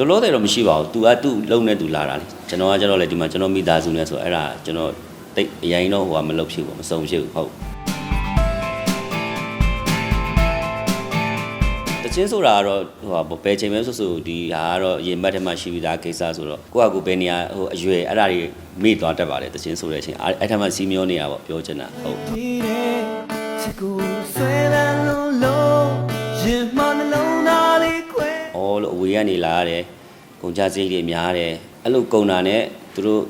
လောလောဆယ်တော့မရှိပါဘူး။ तू ကသူ့လုံနဲ့ तू လာတာလေ။ကျွန်တော်ကကျတော့လေဒီမှာကျွန်တော်မိသားစုနဲ့ဆိုအဲ့ဒါကျွန်တော်တိတ်အရင်တော့ဟိုကမလုပ်ဖြစ်ဘူးမစုံဖြစ်ဘူးဟုတ်။တချင်းဆိုတာကတော့ဟိုဟာဘယ်ချိန်ပဲဆိုဆိုဒီဟာကတော့ရင်ဘတ်ထဲမှာရှိပြီးသားကိစ္စဆိုတော့ကိုယ့်အကူဘယ်နေရာဟိုအရွယ်အဲ့ဒါတွေမေ့သွားတတ်ပါတယ်တချင်းဆိုတဲ့အချိန်အဲ့အဲ့ထက်မှစီမျောနေတာပေါ့ပြောချင်တာဟုတ် အော်လို့အဝေးကနေလာရတယ်။ကုန်ကြစရိတ်တွေများတယ်။အဲ့လိုကုန်တာနဲ့သူတို့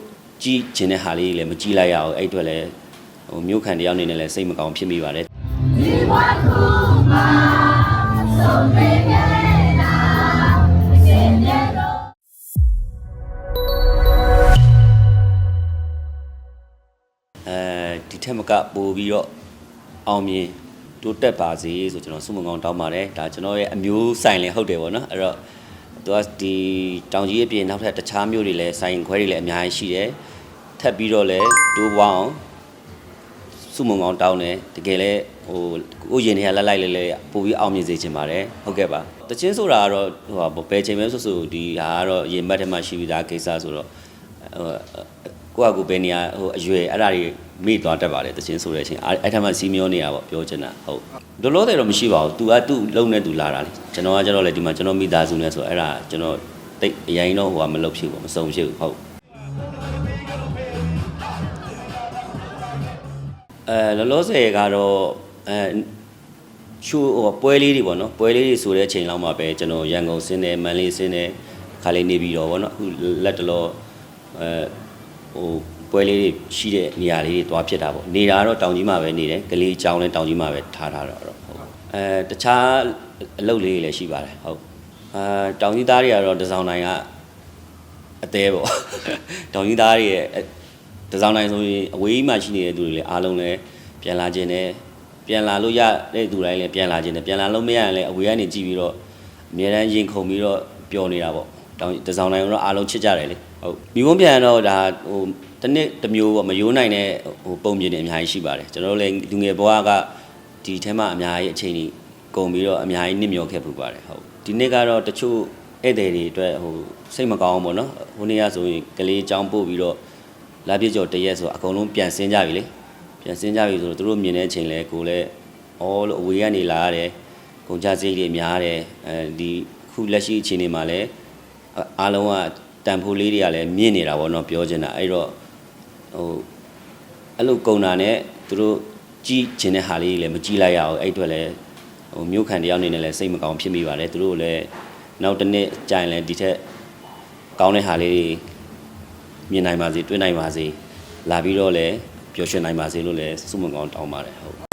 ကြီးကျင်တဲ့ဟာလေးတွေလည်းမကြီးလိုက်ရအောင်အဲ့အတွက်လည်းဟိုမြို့ခံတယောက်အနေနဲ့လည်းစိတ်မကောင်းဖြစ်မိပါတယ်ဒီဘဝကူမှာဆုံးဖြတ်ခဲ့တာအရှင်မြတ်တော်။အဲဒီထက်မကပို့ပြီးတော့အောင်မြင်တိုးတက်ပါစေဆိုကျွန်တော်ဆုမွန်ကောင်းတောင်းပါတယ်။ဒါကျွန်တော်ရဲ့အမျိုးဆိုင်လည်းဟုတ်တယ်ပေါ့နော်။အဲ့တော့ သူကဒီတောင်ကြီးအပြင်နောက်ထပ်တခြားမျိုးတွေလည်းဆိုင်ခွဲတွေလည်းအများကြီးရှိတယ်။ထပ်ပြီးတော့လည်းတိုးပွားအောင်စုမုံကောင်းတောင်းတယ်တကယ်လဲဟိုကိုရင်တွေကလက်လိုက်လဲလဲပို့ပြီးအောင်မြင်စေချင်ပါတယ်ဟုတ်ကဲ့ပါတချင်းဆိုတာကတော့ဟိုဟာဘယ်ချိန်ပဲဆိုဆိုဒီဟာကတော့ရင်ဘတ်ထဲမှာရှိပြီးသားကိစ္စဆိုတော့ဟို ကိုယ့်အကူဘယ်နေရာဟိုအရွယ်အဲ့ဒါတွေမေ့သွားတတ်ပါတယ်တချင်းဆိုတဲ့အချိန်အဲ့အဲ့ထက်မှစီမျောနေတာပေါ့ပြောချင်တာဟုတ်လောလောဆယ်တော့မရှိပါဘူး तू ကသူ့လုံနဲ့ तू လာတာလေကျွန်တော်ကကျတော့လေဒီမှာကျွန်တော်မိသားစုနဲ့ဆိုအဲ့ဒါကျွန်တော်တိတ်အရင်တော့ဟိုကမလုပ်ဖြစ်ဘူးမစုံဖြစ်ဘူးဟုတ်အဲလောလောဆယ်ကတော့အဲချိုးဟိုပွဲလေးတွေပေါ့နော်ပွဲလေးတွေဆိုတဲ့အချိန်လောက်မှာပဲကျွန်တော်ရန်ကုန်ဆင်းတယ်မန္တလေးဆင်းတယ်ခါလေးနေပြီးတော့ဗောနော်အခုလက်တလောအဲ ဟိုပွဲလေးတွေရှိတဲ့နေရာလေးတွေတွားဖြစ်တာပေါ့နေတာကတော့တောင်ကြီးမှာပဲနေတယ်ကလေးကြောင်းလည်းတောင်ကြီးမှာပဲထားထားတော့ဟုတ်အဲတခြားအလုပ်လေးတွေလည်းရှိပါတယ်ဟုတ်အာတောင်ကြီးသားတွေကတော့တစောင်းတိုင်းကအသေးပေါ့တောင်ကြီးသားတွေရဲ့တစောင်းတိုင်းဆိုရင်အဝေးမှာရှိနေတဲ့သူတွေလည်းအားလုံးလည်းပြန်လာခြင်းနဲ့ပြန်လာလို့ရတဲ့သူတိုင်းလည်းပြန်လာခြင်းနဲ့ပြန်လာလို့မရရင်လည်းအဝေးကနေကြည့်ပြီးတော့အများတန်းရင်ခုန်ပြီးတော့ပျော်နေတာပေါ့ တောင်တစောင်းတိုင်းတော့အားလုံးချစ်ကြတယ်လေဟုတ်မိဘပြန်တော့ဒါဟိုတစ်နှစ်တစ်မျိုးပေါ့မယိုးနိုင်တဲ့ဟိုပုံပြင်တွေအများကြီးရှိပါတယ်ကျွန်တော်တို့လည်းလူငယ်ဘဝကဒီထဲမှာအများကြီးအချိန်ကြီးကုန်ပြီးတော့အများကြီးနစ်မြောခဲ့ပူပါတယ်ဟုတ်ဒီနှစ်ကတော့တချို့ဧည့်သည်တွေအတွက်ဟိုစိတ်မကောင်းဘူးပေါ့နော်ဟိုနေ့ကဆိုရင်ကလေးចောင်းပို့ပြီးတော့လာပြည့်ကျော်တရက်ဆိုအကုန်လုံးပြန်ဆင်းကြပြီလေပြန်ဆင်းကြပြီဆိုတော့သူတို့မြင်တဲ့အချိန်လဲကိုလည်းအော်လို့အဝေးကနေလာရတယ်ကုန်ကြစရိတ်တွေများတယ်အဲဒီခုလက်ရှိအချိန်တွေမှာလဲ အားလုံးကတန်ဖိုးလေးတွေကလည်းမြင့်နေတာပေါ့နော်ပြောချင်တာအဲ့တော့ဟိုအဲ့လိုကုန်တာနဲ့သူတို့ကြီးကျင်တဲ့ဟာလေးတွေလည်းမကြီးလိုက်ရအောင်အဲ့အတွက်လဲဟိုမြို့ခံတယောက်အနေနဲ့လည်းစိတ်မကောင်းဖြစ်မိပါတယ်သူတို့လည်းနောက်တစ်နေ့ကြာရင်လည်းဒီထက်ကောင်းတဲ့ဟာလေးတွေမြင်နိုင်ပါစေတွေ့နိုင်ပါစေလာပြီးတော့လည်းပျော်ရွှင်နိုင်ပါစေလို့လည်းဆုမွန်ကောင်းတောင်းပါတယ်ဟုတ်